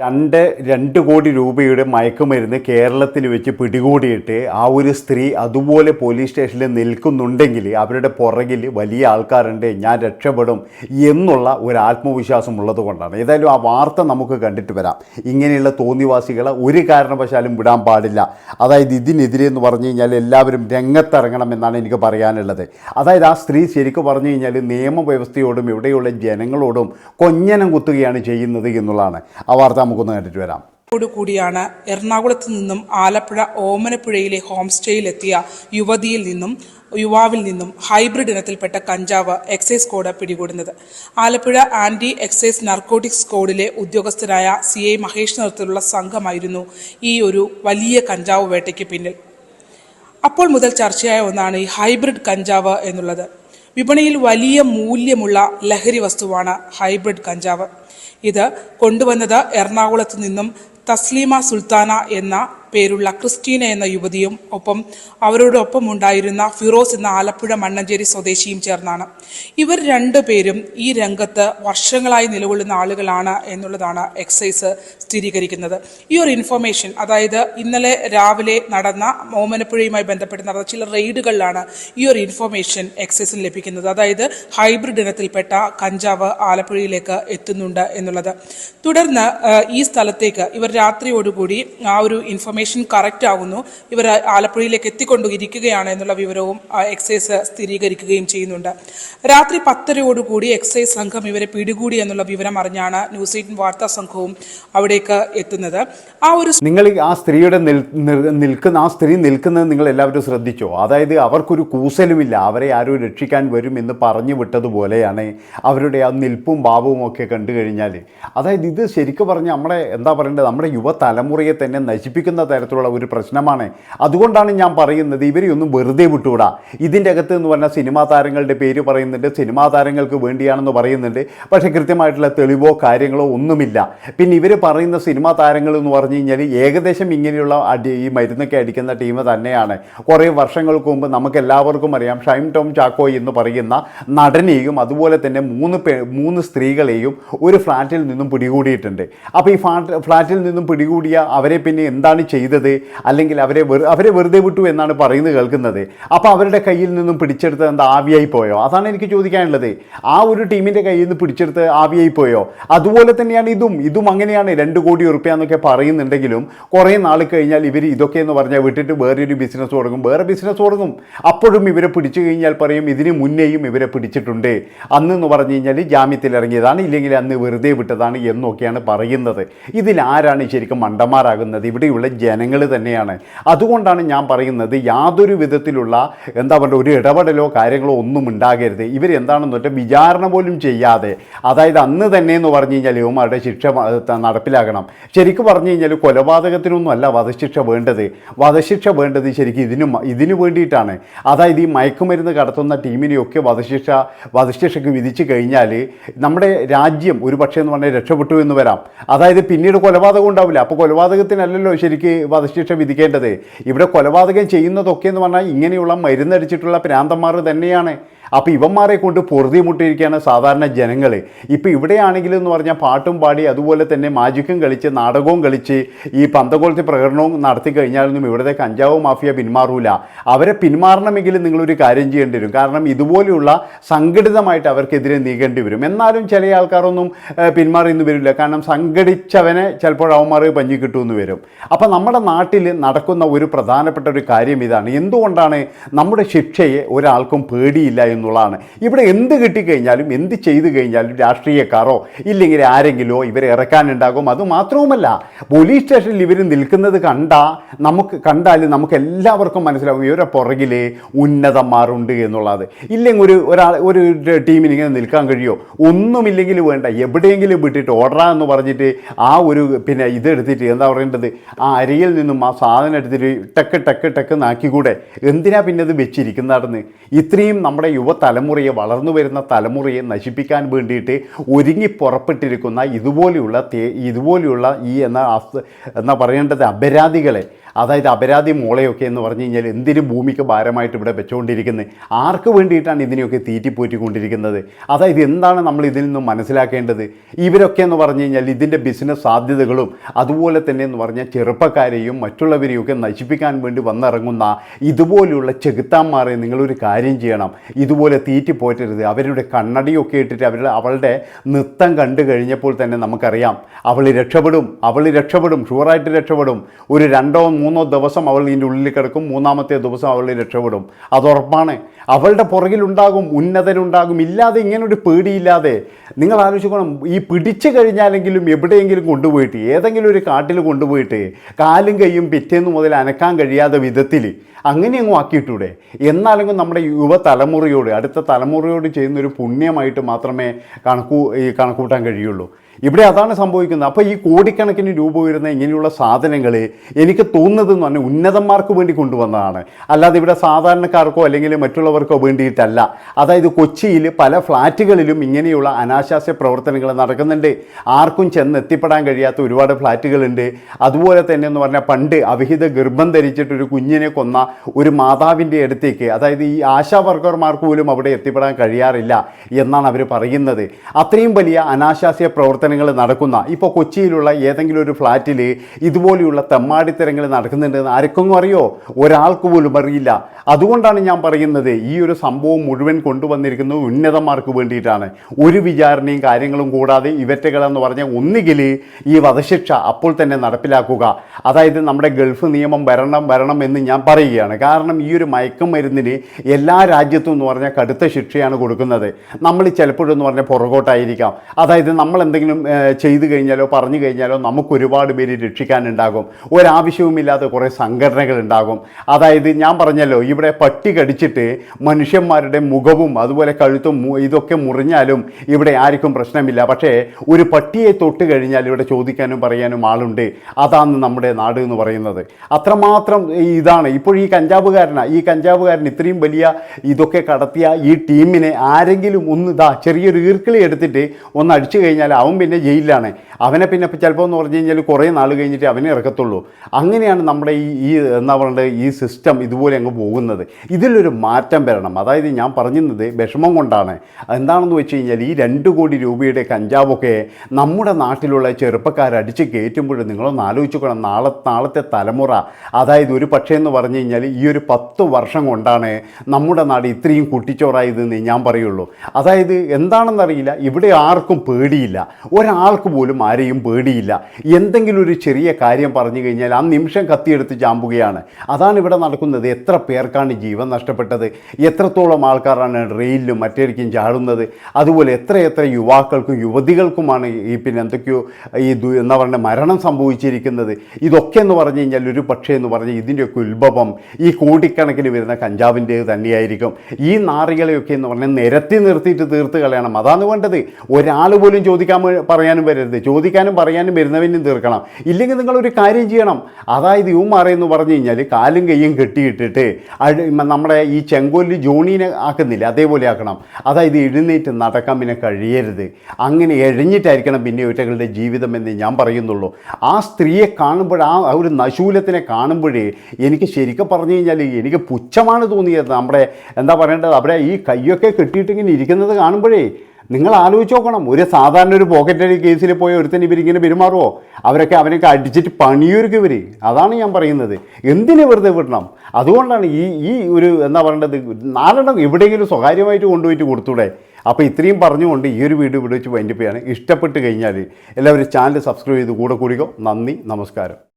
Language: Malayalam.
രണ്ട് രണ്ട് കോടി രൂപയുടെ മയക്കുമരുന്ന് കേരളത്തിൽ വെച്ച് പിടികൂടിയിട്ട് ആ ഒരു സ്ത്രീ അതുപോലെ പോലീസ് സ്റ്റേഷനിൽ നിൽക്കുന്നുണ്ടെങ്കിൽ അവരുടെ പുറകിൽ വലിയ ആൾക്കാരുണ്ട് ഞാൻ രക്ഷപ്പെടും എന്നുള്ള ഒരു ആത്മവിശ്വാസം ഉള്ളത് കൊണ്ടാണ്. ഏതായാലും ആ വാർത്ത നമുക്ക് കണ്ടിട്ട് വരാം. ഇങ്ങനെയുള്ള തോന്നിവാസികളെ ഒരു കാരണവശാലും വിടാൻ പാടില്ല. അതായത് ഇതിനെതിരെ എന്ന് പറഞ്ഞു കഴിഞ്ഞാൽ എല്ലാവരും രംഗത്തിറങ്ങണം എന്നാണ് എനിക്ക് പറയാനുള്ളത്. അതായത് ആ സ്ത്രീ ശരിക്കും പറഞ്ഞു കഴിഞ്ഞാൽ നിയമവ്യവസ്ഥയോടും ഇവിടെയുള്ള ജനങ്ങളോടും കൊഞ്ഞനം കുത്തുകയാണ് ചെയ്യുന്നത് എന്നുള്ളതാണ് ആ വാർത്ത. നമുക്കൊന്ന് കണ്ടിട്ട് വരാം. കൂടിയാണ് എറണാകുളത്ത് നിന്നും ആലപ്പുഴ ഓമനപ്പുഴയിലെ ഹോം സ്റ്റേയിലെത്തിയ യുവതിയിൽ നിന്നും യുവാവിൽ നിന്നും ഹൈബ്രിഡ് ഇനത്തിൽപ്പെട്ട കഞ്ചാവ് എക്സൈസ് കോഡ് പിടികൂടുന്നത്. ആലപ്പുഴ ആന്റി എക്സൈസ് നർക്കോട്ടിക്സ് കോഡിലെ ഉദ്യോഗസ്ഥരായ സി ഐ മഹേഷ് നേതൃത്വത്തിലുള്ള സംഘമായിരുന്നു ഈ ഒരു വലിയ കഞ്ചാവ് വേട്ടയ്ക്ക് പിന്നിൽ. അപ്പോൾ മുതൽ ചർച്ചയായ ഒന്നാണ് ഈ ഹൈബ്രിഡ് കഞ്ചാവ് എന്നുള്ളത്. വിപണിയിൽ വലിയ മൂല്യമുള്ള ലഹരി വസ്തുവാണ് ഹൈബ്രിഡ് കഞ്ചാവ്. ഇത് കൊണ്ടുവന്നത് എറണാകുളത്ത് നിന്നും തസ്ലീമ സുൽത്താന എന്ന പേരുള്ള ക്രിസ്റ്റീന എന്ന യുവതിയും ഒപ്പം അവരോടൊപ്പം ഉണ്ടായിരുന്ന ഫിറോസ് എന്ന ആലപ്പുഴ മണ്ണഞ്ചേരി സ്വദേശിയും ചേർന്നാണ്. ഇവർ രണ്ടുപേരും ഈ രംഗത്ത് വർഷങ്ങളായി നിലകൊള്ളുന്ന ആളുകളാണ് എന്നുള്ളതാണ് എക്സൈസ് സ്ഥിരീകരിക്കുന്നത്. ഈ ഒരു ഇൻഫർമേഷൻ അതായത് ഇന്നലെ രാവിലെ നടന്ന ഓമനപ്പുഴയുമായി ബന്ധപ്പെട്ട് നടന്ന ചില റെയ്ഡുകളിലാണ് ഈ ഒരു ഇൻഫർമേഷൻ എക്സൈസിന് ലഭിക്കുന്നത്. അതായത് ഹൈബ്രിഡ് ഇനത്തിൽപ്പെട്ട കഞ്ചാവ് ആലപ്പുഴയിലേക്ക് എത്തുന്നുണ്ട് എന്നുള്ളത്. തുടർന്ന് ഈ സ്ഥലത്തേക്ക് ഇവർ രാത്രിയോടുകൂടി ആ ഒരു ഇൻഫർമേഷൻ കറക്റ്റ് ആകുന്നു ഇവർ ആലപ്പുഴയിലേക്ക് എത്തിക്കൊണ്ടിരിക്കുകയാണ് എന്നുള്ള വിവരവും എക്സൈസ് സ്ഥിരീകരിക്കുകയും ചെയ്യുന്നുണ്ട്. രാത്രി പത്തരയോടുകൂടി എക്സൈസ് സംഘം ഇവരെ പിടികൂടി എന്നുള്ള വിവരം അറിഞ്ഞാണ് ന്യൂസ് എയ്റ്റീൻ വാർത്താ സംഘവും അവിടേക്ക് എത്തുന്നത്. ആ ഒരു നിങ്ങൾ ആ സ്ത്രീയുടെ നിൽക്കുന്ന ആ സ്ത്രീ നിൽക്കുന്നത് നിങ്ങൾ എല്ലാവരും ശ്രദ്ധിച്ചോ? അതായത് അവർക്കൊരു കൂസലുമില്ല. അവരെ ആരും രക്ഷിക്കാൻ വരും എന്ന് പറഞ്ഞു വിട്ടതുപോലെയാണ് അവരുടെ ആ നിൽപ്പും ഭാവവും ഒക്കെ കണ്ടു കഴിഞ്ഞാൽ അതായത് ഇത് ശരിക്കും പറഞ്ഞാൽ നമ്മുടെ എന്താ പറയേണ്ടത്? നമ്മുടെ യുവതലമുറയെ തന്നെ നശിപ്പിക്കുന്ന തരത്തിലുള്ള ഒരു പ്രശ്നമാണ്. അതുകൊണ്ടാണ് ഞാൻ പറയുന്നത് ഇവരെയൊന്നും വെറുതെ വിട്ടുകൂടാ ഇതിന്റെ അകത്ത് എന്ന് പറഞ്ഞാൽ സിനിമാ താരങ്ങളുടെ പേര് പറയുന്നുണ്ട് സിനിമാ താരങ്ങൾക്ക് വേണ്ടിയാണെന്ന് പറയുന്നുണ്ട് പക്ഷേ കൃത്യമായിട്ടുള്ള തെളിവോ കാര്യങ്ങളോ ഒന്നുമില്ല. പിന്നെ ഇവർ പറയുന്ന സിനിമാ താരങ്ങൾ എന്ന് പറഞ്ഞു കഴിഞ്ഞാൽ ഏകദേശം ഇങ്ങനെയുള്ള അടി ഈ മരുന്നൊക്കെ അടിക്കുന്ന ടീം തന്നെയാണ്. കുറേ വർഷങ്ങൾക്ക് മുമ്പ് നമുക്ക് എല്ലാവർക്കും അറിയാം ഷൈം ടോം ചാക്കോയ് എന്ന് പറയുന്ന നടനെയും അതുപോലെ തന്നെ മൂന്ന് പേ മൂന്ന് സ്ത്രീകളെയും ഒരു ഫ്ലാറ്റിൽ നിന്നും പിടികൂടിയിട്ടുണ്ട്. അപ്പോൾ ഈ ഫ്ലാറ്റ് ഫ്ലാറ്റിൽ നിന്നും പിടികൂടിയ അവരെ പിന്നെ എന്താണ് ചെയ്തത് അല്ലെങ്കിൽ അവരെ അവരെ വെറുതെ വിട്ടു എന്നാണ് പറയുന്നത് കേൾക്കുന്നത്. അപ്പോൾ അവരുടെ കയ്യിൽ നിന്നും പിടിച്ചെടുത്ത് എന്താ ആവിയായി പോയോ? അതാണ് എനിക്ക് ചോദിക്കാനുള്ളത്. ആ ഒരു ടീമിന്റെ കയ്യിൽ നിന്ന് പിടിച്ചെടുത്ത് ആവിയായി പോയോ? അതുപോലെ തന്നെയാണ് ഇതും. ഇതും അങ്ങനെയാണ് രണ്ട് കോടി ഉറുപ്പ്യ എന്നൊക്കെ പറയുന്നുണ്ടെങ്കിലും കുറേ നാൾ കഴിഞ്ഞാൽ ഇവർ ഇതൊക്കെ എന്ന് പറഞ്ഞാൽ വിട്ടിട്ട് വേറൊരു ബിസിനസ് തുടങ്ങും. വേറെ ബിസിനസ് തുടങ്ങും. അപ്പോഴും ഇവരെ പിടിച്ചു കഴിഞ്ഞാൽ പറയും ഇതിന് മുന്നേയും ഇവരെ പിടിച്ചിട്ടുണ്ട്. അന്ന് എന്ന് പറഞ്ഞു കഴിഞ്ഞാൽ ജാമ്യത്തിൽ ഇറങ്ങിയതാണ്. ഇല്ലെങ്കിൽ അന്ന് വെറുതെ വിട്ടതാണ് എന്നൊക്കെയാണ് പറയുന്നത്. ആരാണ് ശരിക്കും മണ്ടന്മാരാകുന്നത്? ഇവിടെയുള്ള ജനങ്ങൾ തന്നെയാണ്. അതുകൊണ്ടാണ് ഞാൻ പറയുന്നത് യാതൊരു വിധത്തിലുള്ള എന്താ പറയുക ഒരു ഇടപെടലോ കാര്യങ്ങളോ ഒന്നും ഉണ്ടാകരുത്. ഇവരെന്താണെന്ന് വെച്ചാൽ വിചാരണ പോലും ചെയ്യാതെ. അതായത് അന്ന് തന്നെ എന്ന് പറഞ്ഞു കഴിഞ്ഞാൽ ഇവന്മാരുടെ ശിക്ഷ നടപ്പിലാക്കണം ശരിക്കും പറഞ്ഞു കഴിഞ്ഞാൽ കൊലപാതകത്തിനൊന്നും അല്ല വധശിക്ഷ വേണ്ടത്. വധശിക്ഷ വേണ്ടത് ശരിക്കും ഇതിനും ഇതിനു വേണ്ടിയിട്ടാണ്. അതായത് ഈ മയക്കുമരുന്ന് കടത്തുന്ന ടീമിനെയൊക്കെ വധശിക്ഷ വധശിക്ഷയ്ക്ക് വിധിച്ചു കഴിഞ്ഞാൽ നമ്മുടെ രാജ്യം ഒരു പക്ഷേ എന്ന് പറഞ്ഞാൽ രക്ഷപ്പെട്ടു എന്ന് വരാം. അതായത് പിന്നീട് കൊലപാതകം ഉണ്ടാവില്ല. അപ്പോൾ കൊലപാതകത്തിനല്ലല്ലോ ശരിക്ക് വധശിക്ഷ വിധിക്കേണ്ടത്. ഇവിടെ കൊലപാതകം ചെയ്യുന്നതൊക്കെ എന്ന് പറഞ്ഞാൽ ഇങ്ങനെയുള്ള മരുന്നടിച്ചിട്ടുള്ള പ്രാന്തന്മാർ തന്നെയാണ്. അപ്പോൾ ഇവന്മാരെ കൊണ്ട് പൊറുതി മുട്ടിയിരിക്കുകയാണ് സാധാരണ ജനങ്ങൾ ഇപ്പോൾ ഇവിടെയാണെങ്കിലും എന്ന് പറഞ്ഞാൽ പാട്ടും പാടി അതുപോലെ തന്നെ മാജിക്കും കളിച്ച് നാടകവും കളിച്ച് ഈ പന്തകോളത്തെ പ്രകടനവും നടത്തി കഴിഞ്ഞാലൊന്നും ഇവിടുത്തെ കഞ്ചാവ് മാഫിയ പിന്മാറൂല. അവരെ പിന്മാറണമെങ്കിൽ നിങ്ങളൊരു കാര്യം ചെയ്യേണ്ടി വരും. കാരണം ഇതുപോലെയുള്ള സംഘടിതമായിട്ട് അവർക്കെതിരെ നീങ്ങേണ്ടി വരും. എന്നാലും ചില ആൾക്കാരൊന്നും പിന്മാറി എന്ന് വരില്ല. കാരണം സംഘടിച്ചവനെ ചിലപ്പോൾ അവന്മാർ പഞ്ഞി കിട്ടുമെന്ന് വരും. അപ്പോൾ നമ്മുടെ നാട്ടിൽ നടക്കുന്ന ഒരു പ്രധാനപ്പെട്ട ഒരു കാര്യം ഇതാണ്. എന്തുകൊണ്ടാണ് നമ്മുടെ ശിക്ഷയെ ഒരാൾക്കും പേടിയില്ല എന്നുള്ളതാണ്. ഇവിടെ എന്ത് കിട്ടിക്കഴിഞ്ഞാലും എന്ത് ചെയ്തു കഴിഞ്ഞാലും രാഷ്ട്രീയക്കാരോ ഇല്ലെങ്കിൽ ആരെങ്കിലോ ഇവരെ ഇറക്കാനുണ്ടാകും. അതുമാത്രവുമല്ല പോലീസ് സ്റ്റേഷനിൽ ഇവർ നിൽക്കുന്നത് കണ്ട നമുക്ക് കണ്ടാൽ നമുക്ക് എല്ലാവർക്കും മനസ്സിലാവും ഇവരുടെ പുറകിൽ ഉന്നതന്മാരുണ്ട് എന്നുള്ളത്. ഇല്ലെങ്കിൽ ഒരു ഒരാൾ ഒരു ടീമിന് ഇങ്ങനെ നിൽക്കാൻ കഴിയുമോ ഒന്നുമില്ലെങ്കിൽ വേണ്ട. എവിടെയെങ്കിലും വിട്ടിട്ട് ഓടറ എന്ന് പറഞ്ഞിട്ട് ആ ഒരു പിന്നെ ഇതെടുത്തിട്ട് എന്താ പറയേണ്ടത്? ആ അരിയിൽ നിന്നും ആ സാധനം എടുത്തിട്ട് ടക്ക് ടക്ക് ടക്ക് നാക്കിക്കൂടെ. എന്തിനാ പിന്നെ അത് വെച്ചിരിക്കുന്നതെന്ന്? ഇത്രയും നമ്മുടെ യുവ യുവതലമുറയെ വളർന്നു വരുന്ന തലമുറയെ നശിപ്പിക്കാൻ വേണ്ടിയിട്ട് ഒരുങ്ങി പുറപ്പെട്ടിരിക്കുന്ന ഇതുപോലെയുള്ള ഇതുപോലെയുള്ള ഈ എന്ന എന്നാ പറയേണ്ടത് അപരാധികളെ അതായത് അപരാധി മോളെയൊക്കെ എന്ന് പറഞ്ഞു കഴിഞ്ഞാൽ എന്തിനും ഭൂമിക്ക് ഭാരമായിട്ട് ഇവിടെ വെച്ചുകൊണ്ടിരിക്കുന്നത് ആർക്ക് വേണ്ടിയിട്ടാണ് ഇതിനെയൊക്കെ തീറ്റിപ്പോറ്റിക്കൊണ്ടിരിക്കുന്നത്? അതായത് എന്താണ് നമ്മൾ ഇതിൽ നിന്നും മനസ്സിലാക്കേണ്ടത്? ഇവരൊക്കെ എന്ന് പറഞ്ഞു കഴിഞ്ഞാൽ ഇതിന്റെ ബിസിനസ് സാധ്യതകളും അതുപോലെ തന്നെ എന്ന് പറഞ്ഞാൽ ചെറുപ്പക്കാരെയും മറ്റുള്ളവരെയൊക്കെ നശിപ്പിക്കാൻ വേണ്ടി വന്നിറങ്ങുന്ന ഇതുപോലെയുള്ള ചെകുത്താന്മാരെ നിങ്ങളൊരു കാര്യം ചെയ്യണം. ഇതുപോലെ തീറ്റിപ്പോറ്റരുത്. അവരുടെ കണ്ണടിയൊക്കെ ഇട്ടിട്ട് അവരുടെ അവളുടെ നൃത്തം കണ്ടു കഴിഞ്ഞപ്പോൾ തന്നെ നമുക്കറിയാം. അവൾ രക്ഷപ്പെടും. അവൾ രക്ഷപ്പെടും. ഷുവറായിട്ട് രക്ഷപ്പെടും. ഒരു രണ്ടോ മൂന്നോ ദിവസം അവൾ ഇതിന്റെ ഉള്ളിൽ കിടക്കും. മൂന്നാമത്തെ ദിവസം അവൾ രക്ഷപ്പെടും. അതുറപ്പാണ് അവളുടെ പുറകിലുണ്ടാകും ഉന്നതനുണ്ടാകും ഇല്ലാതെ ഇങ്ങനെ ഒരു പേടിയില്ലാതെ. നിങ്ങൾ ആലോചിക്കണം ഈ പിടിച്ചു കഴിഞ്ഞാലെങ്കിലും എവിടെയെങ്കിലും കൊണ്ടുപോയിട്ട് ഏതെങ്കിലും ഒരു കാട്ടിൽ കൊണ്ടുപോയിട്ട് കാലും കൈയും പിറ്റേന്ന് മുതൽ അനക്കാൻ കഴിയാത്ത വിധത്തിൽ അങ്ങനെ അങ്ങ് ആക്കിയിട്ടൂടെ? എന്നാലെങ്കിലും നമ്മുടെ യുവതലമുറയോട് അടുത്ത തലമുറയോട് ചെയ്യുന്നൊരു പുണ്യമായിട്ട് മാത്രമേ കണക്കൂ കണക്കൂട്ടാൻ കഴിയുള്ളൂ. ഇവിടെ അതാണ് സംഭവിക്കുന്നത്. അപ്പോൾ ഈ കോടിക്കണക്കിന് രൂപ വരുന്ന ഇങ്ങനെയുള്ള സാധനങ്ങൾ എനിക്ക് തോന്നുന്നത് എന്ന് പറഞ്ഞാൽ ഉന്നതന്മാർക്ക് വേണ്ടി കൊണ്ടുവന്നതാണ്. അല്ലാതെ ഇവിടെ സാധാരണക്കാർക്കോ അല്ലെങ്കിൽ മറ്റുള്ളവർക്കോ വേണ്ടിയിട്ടല്ല. അതായത് കൊച്ചിയിൽ പല ഫ്ലാറ്റുകളിലും ഇങ്ങനെയുള്ള അനാശാസ്യ പ്രവർത്തനങ്ങൾ നടക്കുന്നുണ്ട്. ആർക്കും ചെന്ന് എത്തിപ്പെടാൻ കഴിയാത്ത ഒരുപാട് ഫ്ലാറ്റുകളുണ്ട്. അതുപോലെ തന്നെ എന്ന് പറഞ്ഞാൽ പണ്ട് അവിഹിത ഗർഭം ധരിച്ചിട്ട് ഒരു കുഞ്ഞിനെ കൊന്ന ഒരു മാതാവിന്റെ അടുത്തേക്ക് അതായത് ഈ ആശാ വർക്കർമാർക്ക് പോലും അവിടെ എത്തിപ്പെടാൻ കഴിയാറില്ല എന്നാണ് അവർ പറയുന്നത്. അത്രയും വലിയ അനാശാസ്യ പ്രവർത്തനങ്ങൾ നടക്കുന്ന ഇപ്പോൾ കൊച്ചിയിലുള്ള ഏതെങ്കിലും ഒരു ഫ്ലാറ്റിൽ ഇതുപോലെയുള്ള തെമ്മാടിത്തരങ്ങൾ നടക്കുന്നുണ്ടെന്ന് ആർക്കൊന്നും അറിയോ? ഒരാൾക്ക് പോലും അറിയില്ല. അതുകൊണ്ടാണ് ഞാൻ പറയുന്നത് ഈ ഒരു സംഭവം മുഴുവൻ കൊണ്ടുവന്നിരിക്കുന്നത് ഉന്നതന്മാർക്ക് വേണ്ടിയിട്ടാണ്. ഒരു വിചാരണയും കാര്യങ്ങളും കൂടാതെ ഇവറ്റകളെന്ന് പറഞ്ഞാൽ ഒന്നുകിൽ ഈ വധശിക്ഷ അപ്പോൾ തന്നെ നടപ്പിലാക്കുക. അതായത് നമ്മുടെ ഗൾഫ് നിയമം വരണം വരണം എന്ന് ഞാൻ പറയുകയാണ്. കാരണം ഈ ഒരു മയക്കുമരുന്നിന് എല്ലാ രാജ്യത്തും എന്ന് പറഞ്ഞാൽ കടുത്ത ശിക്ഷയാണ് കൊടുക്കുന്നത്. നമ്മൾ ചിലപ്പോഴെന്ന് പറഞ്ഞാൽ പുറകോട്ടായിരിക്കാം. അതായത് നമ്മൾ എന്തെങ്കിലും ചെയ്തു കഴിഞ്ഞാലോ പറഞ്ഞു കഴിഞ്ഞാലോ നമുക്ക് ഒരുപാട് പേര് രക്ഷിക്കാനുണ്ടാകും. ഒരാവശ്യവുമില്ലാത്ത കുറേ സംഘടനകൾ ഉണ്ടാകും. അതായത് ഞാൻ പറഞ്ഞല്ലോ ഇവിടെ പട്ടി കടിച്ചിട്ട് മനുഷ്യന്മാരുടെ മുഖവും അതുപോലെ കഴുത്തും ഇതൊക്കെ മുറിഞ്ഞാലും ഇവിടെ ആർക്കും പ്രശ്നമില്ല. പക്ഷേ ഒരു പട്ടിയെ തൊട്ട് കഴിഞ്ഞാൽ ഇവിടെ ചോദിക്കാനും പറയാനും ആളുണ്ട്. അതാണ് നമ്മുടെ നാട് എന്ന് പറയുന്നത്. അത്രമാത്രം ഇതാണ്. ഇപ്പോൾ ഈ കഞ്ചാവുകാരനാണ് ഈ കഞ്ചാവുകാരൻ ഇത്രയും വലിയ ഇതൊക്കെ കടത്തിയ ഈ ടീമിനെ ആരെങ്കിലും ഒന്ന് ഇതാ ചെറിയൊരു ഈർക്കിളി എടുത്തിട്ട് ഒന്ന് അടിച്ചു കഴിഞ്ഞാൽ അവൻ പിന്നെ ജയിലിലാണ്. അവനെ പിന്നെ ചിലപ്പോൾ എന്ന് പറഞ്ഞു കഴിഞ്ഞാൽ കുറേ നാൾ കഴിഞ്ഞിട്ട് അവനെ ഇറക്കത്തുള്ളൂ. അങ്ങനെയാണ് നമ്മുടെ ഈ എന്താ പറയുക ഈ സിസ്റ്റം ഇതുപോലെ അങ്ങ് പോകുന്നത്. ഇതിലൊരു മാറ്റം വരണം. അതായത് ഞാൻ പറഞ്ഞത് വിഷമം കൊണ്ടാണ്. എന്താണെന്ന് വെച്ച് കഴിഞ്ഞാൽ ഈ രണ്ട് കോടി രൂപയുടെ കഞ്ചാവൊക്കെ നമ്മുടെ നാട്ടിലുള്ള ചെറുപ്പക്കാരടിച്ച് കയറ്റുമ്പോൾ നിങ്ങളൊന്ന് ആലോചിക്കണം നാളെ നാളത്തെ തലമുറ അതായത് ഒരു പക്ഷേ എന്ന് പറഞ്ഞു കഴിഞ്ഞാൽ ഈ ഒരു പത്ത് വർഷം കൊണ്ടാണ് നമ്മുടെ നാട് ഇത്രയും കുട്ടിച്ചോറായതെന്ന് ഞാൻ പറയുള്ളൂ. അതായത് എന്താണെന്നറിയില്ല ഇവിടെ ആർക്കും പേടിയില്ല. ഒരാൾക്ക് പോലും ആരെയും പേടിയില്ല. എന്തെങ്കിലും ഒരു ചെറിയ കാര്യം പറഞ്ഞു കഴിഞ്ഞാൽ ആ നിമിഷം കത്തിയെടുത്ത് ചാമ്പുകയാണ്. അതാണ് ഇവിടെ നടക്കുന്നത്. എത്ര പേർക്കാണ് ജീവൻ നഷ്ടപ്പെട്ടത്? എത്രത്തോളം ആൾക്കാരാണ് റെയിലിലും മറ്റേടിക്കും ചാടുന്നത്? അതുപോലെ എത്ര എത്ര യുവാക്കൾക്കും യുവതികൾക്കുമാണ് ഈ പിന്നെ എന്തൊക്കെയോ ഈ ദു എന്താ പറയുക മരണം സംഭവിച്ചിരിക്കുന്നത്. ഇതൊക്കെ എന്ന് പറഞ്ഞു കഴിഞ്ഞാൽ ഒരു പക്ഷേ എന്ന് പറഞ്ഞാൽ ഇതിന്റെയൊക്കെ ഉത്ഭവം ഈ കോടിക്കണക്കിന് വരുന്ന കഞ്ചാവിന്റെ തന്നെയായിരിക്കും. ഈ നാറികളെയൊക്കെ എന്ന് പറഞ്ഞാൽ നിരത്തി നിർത്തിയിട്ട് തീർത്ത് കളയണം. അതാണ് വേണ്ടത്. ഒരാൾ പോലും ചോദിക്കാൻ പറയാനും വരരുത്. ചോദിക്കാനും പറയാനും വരുന്നവനും തീർക്കണം. ഇല്ലെങ്കിൽ നിങ്ങളൊരു കാര്യം ചെയ്യണം. അതായത് ഇവന്മാരെന്ന് പറഞ്ഞു കഴിഞ്ഞാൽ കാലും കൈയും കെട്ടിയിട്ടിട്ട് നമ്മുടെ ഈ ചെങ്കോലി ജോണീനെ ആക്കുന്നില്ല? അതേപോലെ ആക്കണം. അതായത് എഴുന്നേറ്റ് നടക്കാൻ പിന്നെ കഴിയരുത്. അങ്ങനെ എഴഞ്ഞിട്ടായിരിക്കണം പിന്നെ ഒറ്റകളുടെ ജീവിതം എന്ന് ഞാൻ പറയുന്നുള്ളൂ. ആ സ്ത്രീയെ കാണുമ്പോൾ ആ ആ ഒരു നശൂലത്തിനെ കാണുമ്പോഴേ എനിക്ക് ശരിക്കും പറഞ്ഞു കഴിഞ്ഞാൽ എനിക്ക് പുച്ഛമാണ് തോന്നിയത്. നമ്മുടെ എന്താ പറയേണ്ടത്? അവിടെ ഈ കൈയൊക്കെ കെട്ടിയിട്ടിങ്ങനെ ഇരിക്കുന്നത് കാണുമ്പോഴേ നിങ്ങൾ ആലോചിച്ച് നോക്കണം. ഒരു സാധാരണ ഒരു പോക്കറ്റ് കേസിൽ പോയ ഒരുത്തൻ ഇവരിങ്ങനെ പെരുമാറുമോ അവരൊക്കെ അവനൊക്കെ അടിച്ചിട്ട് പണിയൊരുക്കും ഇവർ അതാണ് ഞാൻ പറയുന്നത്. എന്തിനു വെറുതെ വിടണം? അതുകൊണ്ടാണ് ഈ ഈ ഒരു എന്താ പറയേണ്ടത്? നാലെണ്ണം എവിടെയെങ്കിലും സ്വകാര്യമായിട്ട് കൊണ്ടുപോയിട്ട് കൊടുത്തൂടെ? അപ്പോൾ ഇത്രയും പറഞ്ഞുകൊണ്ട് ഈ ഒരു വീഡിയോ ഇവിടെ വെച്ച് വൈൻഡപ്പ് ചെയ്യാണ്. ഇഷ്ടപ്പെട്ട് കഴിഞ്ഞാൽ എല്ലാവരും ചാനൽ സബ്സ്ക്രൈബ് ചെയ്ത് കൂടെ കൂടിക്കോ. നന്ദി നമസ്കാരം.